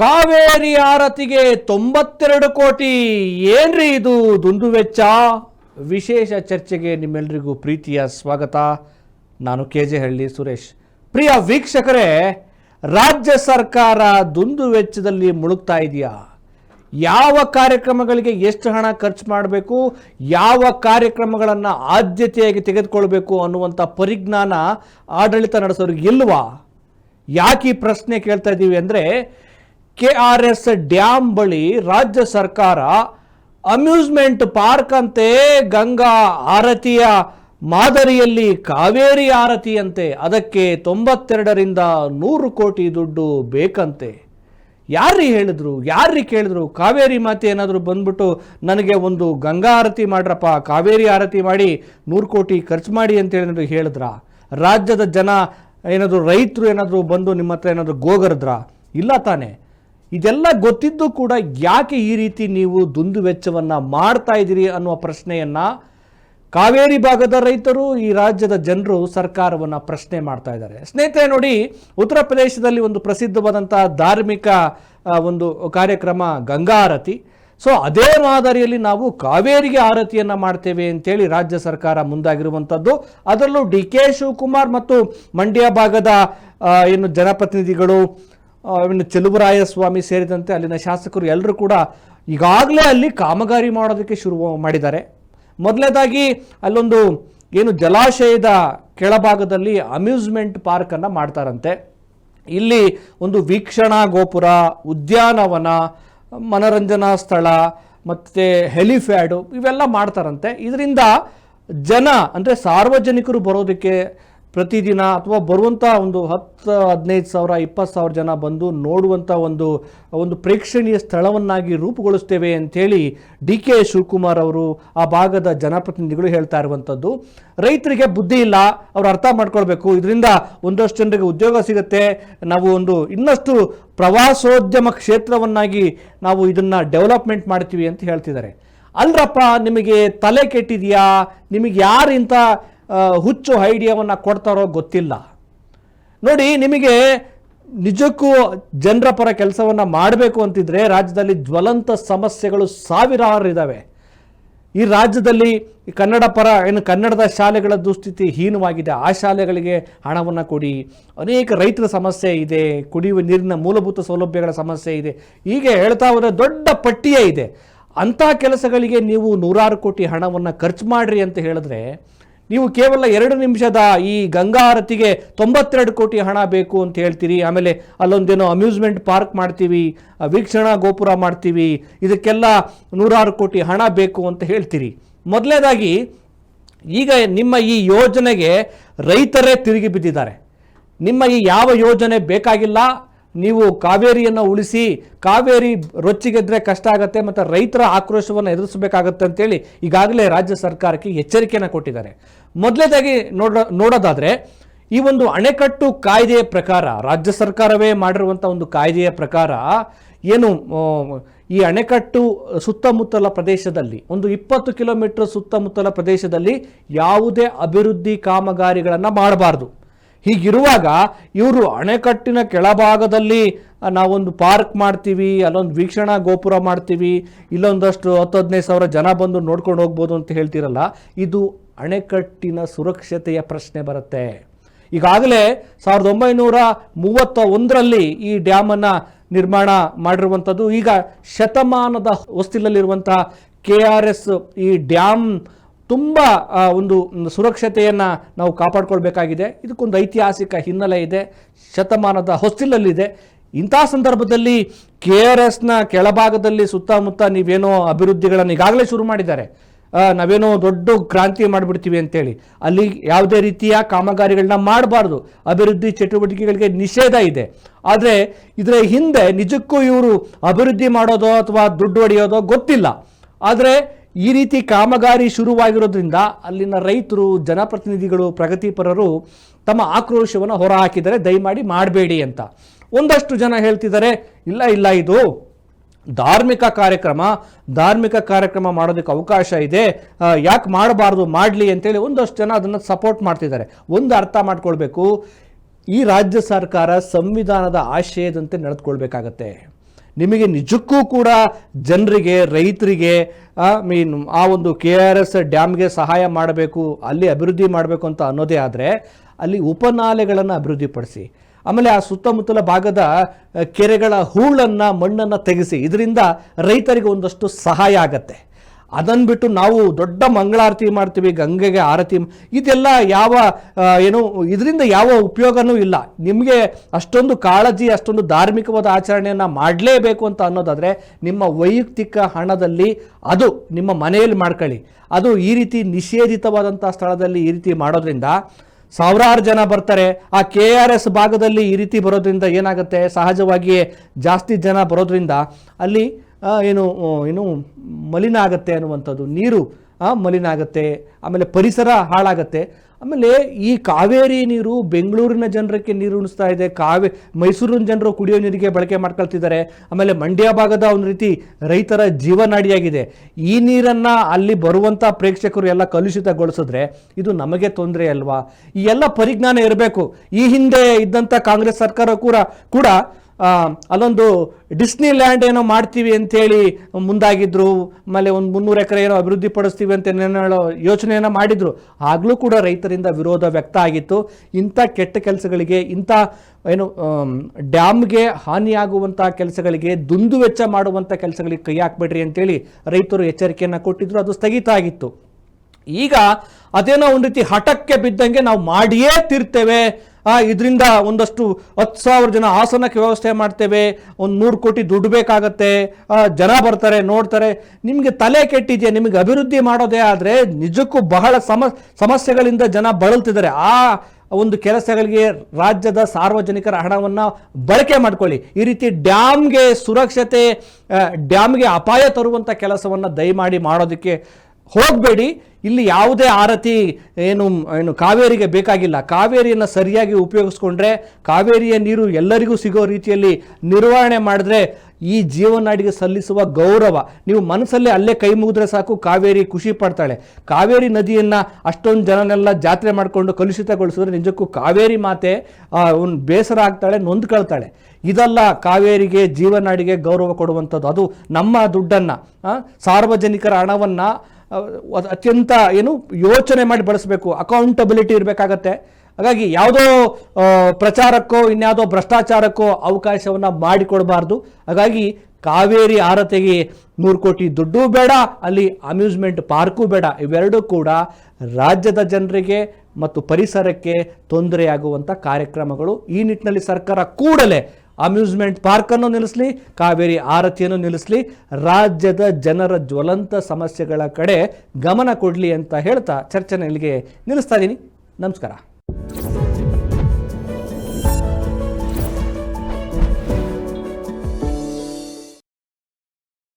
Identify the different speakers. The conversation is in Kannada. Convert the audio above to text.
Speaker 1: ಕಾವೇರಿ ಆರತಿಗೆ ತೊಂಬತ್ತೆರಡು ಕೋಟಿ. ಏನ್ರಿ ಇದು? ದುಂದು ವೆಚ್ಚ? ವಿಶೇಷ ಚರ್ಚೆಗೆ ನಿಮ್ಮೆಲ್ಲರಿಗೂ ಪ್ರೀತಿಯ ಸ್ವಾಗತ. ನಾನು ಕೆ ಜೆ ಹಳ್ಳಿ ಸುರೇಶ್. ಪ್ರಿಯ ವೀಕ್ಷಕರೇ, ರಾಜ್ಯ ಸರ್ಕಾರ ದುಂದು ವೆಚ್ಚದಲ್ಲಿ ಮುಳುಗ್ತಾ ಇದೆಯಾ? ಯಾವ ಕಾರ್ಯಕ್ರಮಗಳಿಗೆ ಎಷ್ಟು ಹಣ ಖರ್ಚು ಮಾಡಬೇಕು? ಯಾವ ಕಾರ್ಯಕ್ರಮಗಳನ್ನು ಆದ್ಯತೆಯಾಗಿ ತೆಗೆದುಕೊಳ್ಬೇಕು ಅನ್ನುವಂಥ ಪರಿಜ್ಞಾನ ಆಡಳಿತ ನಡೆಸೋರಿಗೆ ಇಲ್ವಾ? ಯಾಕೆ ಈ ಪ್ರಶ್ನೆ ಕೇಳ್ತಾ ಇದ್ದೀವಿ ಅಂದರೆ ಕೆ ಆರ್ ಎಸ್ ಡ್ಯಾಮ್ ಬಳಿ ರಾಜ್ಯ ಸರ್ಕಾರ ಅಮ್ಯೂಸ್ಮೆಂಟ್ ಪಾರ್ಕ್ ಅಂತೆ ಗಂಗಾ ಆರತಿಯ ಮಾದರಿಯಲ್ಲಿ ಕಾವೇರಿ ಆರತಿಯಂತೆ ಅದಕ್ಕೆ ತೊಂಬತ್ತೆರಡರಿಂದ ನೂರು ಕೋಟಿ ದುಡ್ಡು ಬೇಕಂತೆ. ಯಾರ್ರೀ ಹೇಳಿದ್ರು? ಯಾರ್ರೀ ಕೇಳಿದ್ರು? ಕಾವೇರಿ ಮಾತೆ ಏನಾದರೂ ಬಂದ್ಬಿಟ್ಟು ನನಗೆ ಒಂದು ಗಂಗಾ ಆರತಿ ಮಾಡ್ರಪ್ಪ, ಕಾವೇರಿ ಆರತಿ ಮಾಡಿ ನೂರು ಕೋಟಿ ಖರ್ಚು ಮಾಡಿ ಅಂತ ಏನಾದ್ರು ಹೇಳಿದ್ರ? ರಾಜ್ಯದ ಜನ ಏನಾದರೂ ರೈತರು ಏನಾದರೂ ಬಂದು ನಿಮ್ಮ ಹತ್ರ ಏನಾದರೂ ಗೋಗರದ್ರ? ಇಲ್ಲ ತಾನೆ. ಇದೆಲ್ಲ ಗೊತ್ತಿದ್ದು ಕೂಡ ಯಾಕೆ ಈ ರೀತಿ ನೀವು ದುಂದುವೆಚ್ಚವನ್ನು ಮಾಡ್ತಾ ಇದ್ದೀರಿ ಅನ್ನುವ ಪ್ರಶ್ನೆಯನ್ನು ಕಾವೇರಿ ಭಾಗದ ರೈತರು, ಈ ರಾಜ್ಯದ ಜನರು ಸರ್ಕಾರವನ್ನು ಪ್ರಶ್ನೆ ಮಾಡ್ತಾ ಇದ್ದಾರೆ. ಸ್ನೇಹಿತರೆ, ನೋಡಿ, ಉತ್ತರ ಪ್ರದೇಶದಲ್ಲಿ ಒಂದು ಪ್ರಸಿದ್ಧವಾದಂಥ ಧಾರ್ಮಿಕ ಒಂದು ಕಾರ್ಯಕ್ರಮ ಗಂಗಾರತಿ ಸೊ, ಅದೇ ಮಾದರಿಯಲ್ಲಿ ನಾವು ಕಾವೇರಿಗೆ ಆರತಿಯನ್ನು ಮಾಡ್ತೇವೆ ಅಂತೇಳಿ ರಾಜ್ಯ ಸರ್ಕಾರ ಮುಂದಾಗಿರುವಂಥದ್ದು ಅದರಲ್ಲೂ ಡಿ ಕೆ ಶಿವಕುಮಾರ್ ಮತ್ತು ಮಂಡ್ಯ ಭಾಗದ ಏನು ಜನಪ್ರತಿನಿಧಿಗಳು ಇನ್ನು ಚೆಲುವರಾಯಸ್ವಾಮಿ ಸೇರಿದಂತೆ ಅಲ್ಲಿನ ಶಾಸಕರು ಎಲ್ಲರೂ ಕೂಡ ಈಗಾಗಲೇ ಅಲ್ಲಿ ಕಾಮಗಾರಿ ಮಾಡೋದಕ್ಕೆ ಶುರು ಮಾಡಿದ್ದಾರೆ. ಮೊದಲನೇದಾಗಿ ಅಲ್ಲೊಂದು ಏನು ಜಲಾಶಯದ ಕೆಳಭಾಗದಲ್ಲಿ ಅಮ್ಯೂಸ್ಮೆಂಟ್ ಪಾರ್ಕನ್ನು ಮಾಡ್ತಾರಂತೆ. ಇಲ್ಲಿ ಒಂದು ವೀಕ್ಷಣಾ ಗೋಪುರ, ಉದ್ಯಾನವನ, ಮನರಂಜನಾ ಸ್ಥಳ, ಮತ್ತು ಹೆಲಿಫ್ಯಾಡು ಇವೆಲ್ಲ ಮಾಡ್ತಾರಂತೆ. ಇದರಿಂದ ಜನ, ಅಂದರೆ ಸಾರ್ವಜನಿಕರು ಬರೋದಕ್ಕೆ ಪ್ರತಿದಿನ ಅಥವಾ ಬರುವಂಥ ಒಂದು ಹತ್ತು ಹದಿನೈದು ಸಾವಿರ ಇಪ್ಪತ್ತು ಸಾವಿರ ಜನ ಬಂದು ನೋಡುವಂಥ ಒಂದು ಒಂದು ಪ್ರೇಕ್ಷಣೀಯ ಸ್ಥಳವನ್ನಾಗಿ ರೂಪುಗೊಳಿಸ್ತೇವೆ ಅಂಥೇಳಿ ಡಿ ಕೆ ಶಿವಕುಮಾರ್ ಅವರು ಆ ಭಾಗದ ಜನಪ್ರತಿನಿಧಿಗಳು ಹೇಳ್ತಾ ಇರುವಂಥದ್ದು ರೈತರಿಗೆ ಬುದ್ಧಿ ಇಲ್ಲ ಅವರು ಅರ್ಥ ಮಾಡ್ಕೊಳ್ಬೇಕು. ಇದರಿಂದ ಒಂದಷ್ಟು ಜನರಿಗೆ ಉದ್ಯೋಗ ಸಿಗುತ್ತೆ. ನಾವು ಒಂದು ಇನ್ನಷ್ಟು ಪ್ರವಾಸೋದ್ಯಮ ಕ್ಷೇತ್ರವನ್ನಾಗಿ ನಾವು ಇದನ್ನು ಡೆವಲಪ್ಮೆಂಟ್ ಮಾಡ್ತೀವಿ ಅಂತ ಹೇಳ್ತಿದ್ದಾರೆ. ಅಲ್ರಪ್ಪ ನಿಮಗೆ ತಲೆ ಕೆಟ್ಟಿದೆಯಾ? ನಿಮಗೆ ಯಾರು ಇಂಥ ಆ, ಹುಚ್ಚು ಐಡಿಯಾವನ್ನು ಕೊಡ್ತಾರೋ ಗೊತ್ತಿಲ್ಲ. ನೋಡಿ, ನಿಮಗೆ ನಿಜಕ್ಕೂ ಜನರ ಪರ ಕೆಲಸವನ್ನು ಮಾಡಬೇಕು ಅಂತಿದ್ರೆ ರಾಜ್ಯದಲ್ಲಿ ಜ್ವಲಂತ ಸಮಸ್ಯೆಗಳು ಸಾವಿರಾರು ಇದ್ದಾವೆ ಈ ರಾಜ್ಯದಲ್ಲಿ ಕನ್ನಡ ಪರ ಏನು ಕನ್ನಡದ ಶಾಲೆಗಳ ದುಸ್ಥಿತಿ ಹೀನವಾಗಿದೆ. ಆ ಶಾಲೆಗಳಿಗೆ ಹಣವನ್ನು ಕೊಡಿ. ಅನೇಕ ರೈತರ ಸಮಸ್ಯೆ ಇದೆ, ಕುಡಿಯುವ ನೀರಿನ ಮೂಲಭೂತ ಸೌಲಭ್ಯಗಳ ಸಮಸ್ಯೆ ಇದೆ. ಹೀಗೆ ಹೇಳ್ತಾ ಹೋದರೆ ದೊಡ್ಡ ಪಟ್ಟಿಯೇ ಇದೆ. ಅಂಥ ಕೆಲಸಗಳಿಗೆ ನೀವು ನೂರಾರು ಕೋಟಿ ಹಣವನ್ನು ಖರ್ಚು ಮಾಡಿರಿ ಅಂತ ಹೇಳಿದ್ರೆ ನೀವು ಕೇವಲ ಎರಡು ನಿಮಿಷದ ಈ ಗಂಗಾ ಆರತಿಗೆ ತೊಂಬತ್ತೆರಡು ಕೋಟಿ ಹಣ ಬೇಕು ಅಂತ ಹೇಳ್ತೀರಿ. ಆಮೇಲೆ ಅಲ್ಲೊಂದೇನೋ ಅಮ್ಯೂಸ್ಮೆಂಟ್ ಪಾರ್ಕ್ ಮಾಡ್ತೀವಿ ವೀಕ್ಷಣಾ ಗೋಪುರ ಮಾಡ್ತೀವಿ, ಇದಕ್ಕೆಲ್ಲ ನೂರಾರು ಕೋಟಿ ಹಣ ಬೇಕು ಅಂತ ಹೇಳ್ತೀರಿ. ಮೊದಲನೇದಾಗಿ ಈಗ ನಿಮ್ಮ ಈ ಯೋಜನೆಗೆ ರೈತರೇ ತಿರುಗಿ ಬಿದ್ದಿದ್ದಾರೆ. ನಿಮ್ಮ ಈ ಯಾವ ಯೋಜನೆ ಬೇಕಾಗಿಲ್ಲ ನೀವು ಕಾವೇರಿಯನ್ನು ಉಳಿಸಿ ಕಾವೇರಿ ರೊಚ್ಚಿಗೆದ್ರೆ ಕಷ್ಟ ಆಗುತ್ತೆ ಮತ್ತು ರೈತರ ಆಕ್ರೋಶವನ್ನು ಎದುರಿಸಬೇಕಾಗತ್ತೆ ಅಂತೇಳಿ ಈಗಾಗಲೇ ರಾಜ್ಯ ಸರ್ಕಾರಕ್ಕೆ ಎಚ್ಚರಿಕೆಯನ್ನು ಕೊಟ್ಟಿದ್ದಾರೆ. ಮೊದಲನೇದಾಗಿ ನೋಡ, ನೋಡೋದಾದರೆ ಈ ಒಂದು ಅಣೆಕಟ್ಟು ಕಾಯ್ದೆಯ ಪ್ರಕಾರ, ರಾಜ್ಯ ಸರ್ಕಾರವೇ ಮಾಡಿರುವಂಥ ಒಂದು ಕಾಯ್ದೆಯ ಪ್ರಕಾರ ಏನು ಈ ಅಣೆಕಟ್ಟು ಸುತ್ತಮುತ್ತಲ ಪ್ರದೇಶದಲ್ಲಿ, ಒಂದು ಇಪ್ಪತ್ತು ಕಿಲೋಮೀಟರ್ ಸುತ್ತಮುತ್ತಲ ಪ್ರದೇಶದಲ್ಲಿ ಯಾವುದೇ ಅಭಿವೃದ್ಧಿ ಕಾಮಗಾರಿಗಳನ್ನು ಮಾಡಬಾರ್ದು. ಹೀಗಿರುವಾಗ ಇವರು ಅಣೆಕಟ್ಟಿನ ಕೆಳಭಾಗದಲ್ಲಿ ನಾವೊಂದು ಪಾರ್ಕ್ ಮಾಡ್ತೀವಿ, ಅಲ್ಲೊಂದು ವೀಕ್ಷಣಾ ಗೋಪುರ ಮಾಡ್ತೀವಿ, ಇಲ್ಲೊಂದಷ್ಟು ಹತ್ತು ಹದಿನೈದು ಸಾವಿರ ಜನ ಬಂದು ನೋಡ್ಕೊಂಡು ಹೋಗ್ಬೋದು ಅಂತ ಹೇಳ್ತಿರಲ್ಲ, ಇದು ಅಣೆಕಟ್ಟಿನ ಸುರಕ್ಷತೆಯ ಪ್ರಶ್ನೆ ಬರುತ್ತೆ. ಈಗಾಗಲೇ ಸಾವಿರದ ಒಂಬೈನೂರ ಮೂವತ್ತ ಒಂದರಲ್ಲಿ ಈ ಡ್ಯಾಮನ್ನು ನಿರ್ಮಾಣ ಮಾಡಿರುವಂಥದ್ದು. ಈಗ ಶತಮಾನದ ಹೊಸ್ತಿಲಲ್ಲಿರುವಂಥ ಕೆ ಆರ್ ಎಸ್ ಈ ಡ್ಯಾಮ್ ತುಂಬ ಒಂದು ಸುರಕ್ಷತೆಯನ್ನು ನಾವು ಕಾಪಾಡ್ಕೊಳ್ಬೇಕಾಗಿದೆ. ಇದಕ್ಕೊಂದು ಐತಿಹಾಸಿಕ ಹಿನ್ನೆಲೆ ಇದೆ. ಶತಮಾನದ ಹೊಸ್ತಿಲಲ್ಲಿದೆ. ಇಂಥ ಸಂದರ್ಭದಲ್ಲಿ ಕೆ ಆರ್ ಎಸ್ನ ಕೆಳಭಾಗದಲ್ಲಿ ಸುತ್ತಮುತ್ತ ನೀವೇನೋ ಅಭಿವೃದ್ಧಿಗಳನ್ನು ಈಗಾಗಲೇ ಶುರು ಮಾಡಿದ್ದಾರೆ. ನಾವೇನೋ ದೊಡ್ಡ ಕ್ರಾಂತಿ ಮಾಡಿಬಿಡ್ತೀವಿ ಅಂತೇಳಿ. ಅಲ್ಲಿ ಯಾವುದೇ ರೀತಿಯ ಕಾಮಗಾರಿಗಳನ್ನ ಮಾಡಬಾರ್ದು. ಅಭಿವೃದ್ಧಿ ಚಟುವಟಿಕೆಗಳಿಗೆ ನಿಷೇಧ ಇದೆ. ಆದರೆ ಇದರ ಹಿಂದೆ ನಿಜಕ್ಕೂ ಇವರು ಅಭಿವೃದ್ಧಿ ಮಾಡೋದೋ ಅಥವಾ ದುಡ್ಡು ಹೊಡೆಯೋದೋ ಗೊತ್ತಿಲ್ಲ. ಆದರೆ ಈ ರೀತಿ ಕಾಮಗಾರಿ ಶುರುವಾಗಿರೋದ್ರಿಂದ ಅಲ್ಲಿನ ರೈತರು, ಜನಪ್ರತಿನಿಧಿಗಳು, ಪ್ರಗತಿಪರರು ತಮ್ಮ ಆಕ್ರೋಶವನ್ನು ಹೊರಹಾಕಿದರೆ ದಯಮಾಡಿ ಮಾಡಬೇಡಿ ಅಂತ. ಒಂದಷ್ಟು ಜನ ಹೇಳ್ತಿದ್ದಾರೆ, ಇಲ್ಲ ಇಲ್ಲ, ಇದು ಧಾರ್ಮಿಕ ಕಾರ್ಯಕ್ರಮ ಧಾರ್ಮಿಕ ಕಾರ್ಯಕ್ರಮ ಮಾಡೋದಕ್ಕೆ ಅವಕಾಶ ಇದೆ. ಯಾಕೆ ಮಾಡಬಾರ್ದು, ಮಾಡಲಿ ಅಂತೇಳಿ ಒಂದಷ್ಟು ಜನ ಅದನ್ನು ಸಪೋರ್ಟ್ ಮಾಡ್ತಿದ್ದಾರೆ. ಒಂದು ಅರ್ಥ ಮಾಡ್ಕೊಳ್ಬೇಕು, ಈ ರಾಜ್ಯ ಸರ್ಕಾರ ಸಂವಿಧಾನದ ಆಶಯದಂತೆ ನಡೆದುಕೊಳ್ಬೇಕಾಗತ್ತೆ. ನಿಮಗೆ ನಿಜಕ್ಕೂ ಕೂಡ ಜನರಿಗೆ, ರೈತರಿಗೆ ಮೀನ್ ಆ ಒಂದು ಕೆ ಆರ್ ಎಸ್ ಡ್ಯಾಮ್ಗೆ ಸಹಾಯ ಮಾಡಬೇಕು, ಅಲ್ಲಿ ಅಭಿವೃದ್ಧಿ ಮಾಡಬೇಕು ಅಂತ ಅನ್ನೋದೇ ಆದರೆ ಅಲ್ಲಿ ಉಪನಾಲೆಗಳನ್ನು ಅಭಿವೃದ್ಧಿಪಡಿಸಿ. ಆಮೇಲೆ ಆ ಸುತ್ತಮುತ್ತಲ ಭಾಗದ ಕೆರೆಗಳ ಹೂಳನ್ನು ಮಣ್ಣನ್ನು ತೆಗೆಸಿ, ಇದರಿಂದ ರೈತರಿಗೆ ಒಂದಷ್ಟು ಸಹಾಯ ಆಗತ್ತೆ. ಅದನ್ನು ಬಿಟ್ಟು ನಾವು ದೊಡ್ಡ ಮಂಗಳಾರತಿ ಮಾಡ್ತೀವಿ, ಗಂಗೆಗೆ ಆರತಿ ಇದೆಲ್ಲ ಯಾವ ಏನು, ಇದರಿಂದ ಯಾವ ಉಪಯೋಗನೂ ಇಲ್ಲ. ನಿಮಗೆ ಅಷ್ಟೊಂದು ಕಾಳಜಿ, ಅಷ್ಟೊಂದು ಧಾರ್ಮಿಕವಾದ ಆಚರಣೆಯನ್ನು ಮಾಡಲೇಬೇಕು ಅಂತ ಅನ್ನೋದಾದರೆ ನಿಮ್ಮ ವೈಯಕ್ತಿಕ ಹಣದಲ್ಲಿ ಅದು ನಿಮ್ಮ ಮನೆಯಲ್ಲಿ ಮಾಡ್ಕೊಳ್ಳಿ. ಅದು ಈ ರೀತಿ ನಿಷೇಧಿತವಾದಂಥ ಸ್ಥಳದಲ್ಲಿ ಈ ರೀತಿ ಮಾಡೋದ್ರಿಂದ ಸಾವಿರಾರು ಜನ ಬರ್ತಾರೆ. ಆ ಕೆ ಆರ್ ಎಸ್ ಭಾಗದಲ್ಲಿ ಈ ರೀತಿ ಬರೋದ್ರಿಂದ ಏನಾಗುತ್ತೆ? ಸಹಜವಾಗಿಯೇ ಜಾಸ್ತಿ ಜನ ಬರೋದ್ರಿಂದ ಅಲ್ಲಿ ಏನು ಏನು ಮಲಿನ ಆಗುತ್ತೆ ಅನ್ನುವಂಥದ್ದು. ನೀರು ಮಲಿನ ಆಗುತ್ತೆ ಆಮೇಲೆ ಪರಿಸರ ಹಾಳಾಗತ್ತೆ. ಆಮೇಲೆ ಈ ಕಾವೇರಿ ನೀರು ಬೆಂಗಳೂರಿನ ಜನರಕ್ಕೆ ನೀರು ಉಣಿಸ್ತಾ ಇದೆ. ಕಾವೇ, ಮೈಸೂರಿನ ಜನರು ಕುಡಿಯೋ ನೀರಿಗೆ ಬಳಕೆ ಮಾಡ್ಕೊಳ್ತಿದ್ದಾರೆ. ಆಮೇಲೆ ಮಂಡ್ಯ ಭಾಗದ ಒಂದು ರೀತಿ ರೈತರ ಜೀವನಾಡಿಯಾಗಿದೆ. ಈ ನೀರನ್ನು ಅಲ್ಲಿ ಬರುವಂಥ ಪ್ರೇಕ್ಷಕರು ಎಲ್ಲ ಕಲುಷಿತಗೊಳಿಸಿದ್ರೆ ಇದು ನಮಗೆ ತೊಂದರೆ ಅಲ್ವಾ? ಈ ಎಲ್ಲ ಪರಿಜ್ಞಾನ ಇರಬೇಕು. ಈ ಹಿಂದೆ ಇದ್ದಂಥ ಕಾಂಗ್ರೆಸ್ ಸರ್ಕಾರ ಕೂಡ ಕೂಡ ಅಲ್ಲೊಂದು ಡಿಸ್ನಿ ಲ್ಯಾಂಡ್ ಏನೋ ಮಾಡ್ತೀವಿ ಅಂತೇಳಿ ಮುಂದಾಗಿದ್ರು, ಆಮೇಲೆ ಒಂದು ಮುನ್ನೂರು ಎಕರೆ ಏನೋ ಅಭಿವೃದ್ಧಿ ಪಡಿಸ್ತೀವಿ ಅಂತ ಏನೇನೋ ಯೋಚನೆಯನ್ನು ಮಾಡಿದರು. ಆಗಲೂ ಕೂಡ ರೈತರಿಂದ ವಿರೋಧ ವ್ಯಕ್ತ ಆಗಿತ್ತು. ಇಂಥ ಕೆಟ್ಟ ಕೆಲಸಗಳಿಗೆ, ಇಂಥ ಏನು ಡ್ಯಾಮ್ಗೆ ಹಾನಿಯಾಗುವಂಥ ಕೆಲಸಗಳಿಗೆ, ದುಂದು ವೆಚ್ಚ ಮಾಡುವಂಥ ಕೆಲಸಗಳಿಗೆ ಕೈ ಹಾಕ್ಬೇಡ್ರಿ ಅಂತೇಳಿ ರೈತರು ಎಚ್ಚರಿಕೆಯನ್ನು ಕೊಟ್ಟಿದ್ರು. ಅದು ಸ್ಥಗಿತ ಆಗಿತ್ತು. ಈಗ ಅದೇನೋ ಒಂದು ರೀತಿ ಹಠಕ್ಕೆ ಬಿದ್ದಂಗೆ ನಾವು ಮಾಡಿಯೇ ತೀರ್ತೇವೆ. ಇದರಿಂದ ಒಂದಷ್ಟು ಹತ್ತು ಸಾವಿರ ಜನ ಆಸನಕ್ಕೆ ವ್ಯವಸ್ಥೆ ಮಾಡ್ತೇವೆ. ಒಂದು ನೂರು ಕೋಟಿ ದುಡ್ಡು ಬೇಕಾಗತ್ತೆ. ಜನ ಬರ್ತಾರೆ, ನೋಡ್ತಾರೆ. ನಿಮಗೆ ತಲೆ ಕೆಟ್ಟಿದೆಯಾ? ನಿಮಗೆ ಅಭಿವೃದ್ಧಿ ಮಾಡೋದೇ ಆದರೆ ನಿಜಕ್ಕೂ ಬಹಳ ಸಮ, ಸಮಸ್ಯೆಗಳಿಂದ ಜನ ಬಳಲ್ತಿದ್ದಾರೆ. ಆ ಒಂದು ಕೆಲಸಗಳಿಗೆ ರಾಜ್ಯದ ಸಾರ್ವಜನಿಕರ ಹಣವನ್ನು ಬಳಕೆ ಮಾಡ್ಕೊಳ್ಳಿ. ಈ ರೀತಿ ಡ್ಯಾಮ್ಗೆ ಸುರಕ್ಷತೆ ಡ್ಯಾಮ್ಗೆ ಅಪಾಯ ತರುವಂಥ ಕೆಲಸವನ್ನು ದಯಮಾಡಿ ಮಾಡೋದಕ್ಕೆ ಹೋಗಬೇಡಿ. ಇಲ್ಲಿ ಯಾವುದೇ ಆರತಿ ಏನು ಏನು ಕಾವೇರಿಗೆ ಬೇಕಾಗಿಲ್ಲ. ಕಾವೇರಿಯನ್ನು ಸರಿಯಾಗಿ ಉಪಯೋಗಿಸ್ಕೊಂಡ್ರೆ ಕಾವೇರಿಯ ನೀರು ಎಲ್ಲರಿಗೂ ಸಿಗೋ ರೀತಿಯಲ್ಲಿ ನಿರ್ವಹಣೆ ಮಾಡಿದ್ರೆ ಈ ಜೀವನಾಡಿಗೆ ಸಲ್ಲಿಸುವ ಗೌರವ. ನೀವು ಮನಸ್ಸಲ್ಲೇ ಅಲ್ಲೇ ಕೈ ಮುಗಿದ್ರೆ ಸಾಕು, ಕಾವೇರಿ ಖುಷಿ ಪಡ್ತಾಳೆ. ಕಾವೇರಿ ನದಿಯನ್ನು ಅಷ್ಟೊಂದು ಜನನೆಲ್ಲ ಜಾತ್ರೆ ಮಾಡಿಕೊಂಡು ಕಲುಷಿತಗೊಳಿಸಿದ್ರೆ ನಿಜಕ್ಕೂ ಕಾವೇರಿ ಮಾತೆ ಒಂದು ಬೇಸರ ಆಗ್ತಾಳೆ, ನೊಂದ್ಕೊಳ್ತಾಳೆ. ಇದಲ್ಲ ಕಾವೇರಿಗೆ, ಜೀವನಾಡಿಗೆ ಗೌರವ ಕೊಡುವಂಥದ್ದು. ಅದು ನಮ್ಮ ದುಡ್ಡನ್ನು ಸಾರ್ವಜನಿಕರ ಹಣವನ್ನು ಅತ್ಯಂತ ಏನು ಯೋಚನೆ ಮಾಡಿ ಬಳಸಬೇಕು. ಅಕೌಂಟಬಿಲಿಟಿ ಇರಬೇಕಾಗತ್ತೆ. ಹಾಗಾಗಿ ಯಾವುದೋ ಪ್ರಚಾರಕ್ಕೋ, ಇನ್ಯಾವುದೋ ಭ್ರಷ್ಟಾಚಾರಕ್ಕೋ ಅವಕಾಶವನ್ನು ಮಾಡಿಕೊಡಬಾರ್ದು. ಹಾಗಾಗಿ ಕಾವೇರಿ ಆರತೆಗೆ ನೂರು ಕೋಟಿ ದುಡ್ಡು ಬೇಡ, ಅಲ್ಲಿ ಅಮ್ಯೂಸ್ಮೆಂಟ್ ಪಾರ್ಕು ಬೇಡ. ಇವೆರಡೂ ಕೂಡ ರಾಜ್ಯದ ಜನರಿಗೆ ಮತ್ತು ಪರಿಸರಕ್ಕೆ ತೊಂದರೆಯಾಗುವಂಥ ಕಾರ್ಯಕ್ರಮಗಳು. ಈ ನಿಟ್ಟಿನಲ್ಲಿ ಸರ್ಕಾರ ಕೂಡಲೇ ಅಮ್ಯೂಸ್ಮೆಂಟ್ ಪಾರ್ಕನ್ನು ನಿಲ್ಲಿಸಲಿ, ಕಾವೇರಿ ಆರತಿಯನ್ನು ನಿಲ್ಲಿಸಲಿ, ರಾಜ್ಯದ ಜನರ ಜ್ವಲಂತ ಸಮಸ್ಯೆಗಳ ಕಡೆ ಗಮನ ಕೊಡಲಿ ಅಂತ ಹೇಳ್ತಾ ಚರ್ಚೆನ ಇಲ್ಲಿಗೆ ನಿಲ್ಲಿಸ್ತಾ ಇದ್ದೀನಿ. ನಮಸ್ಕಾರ.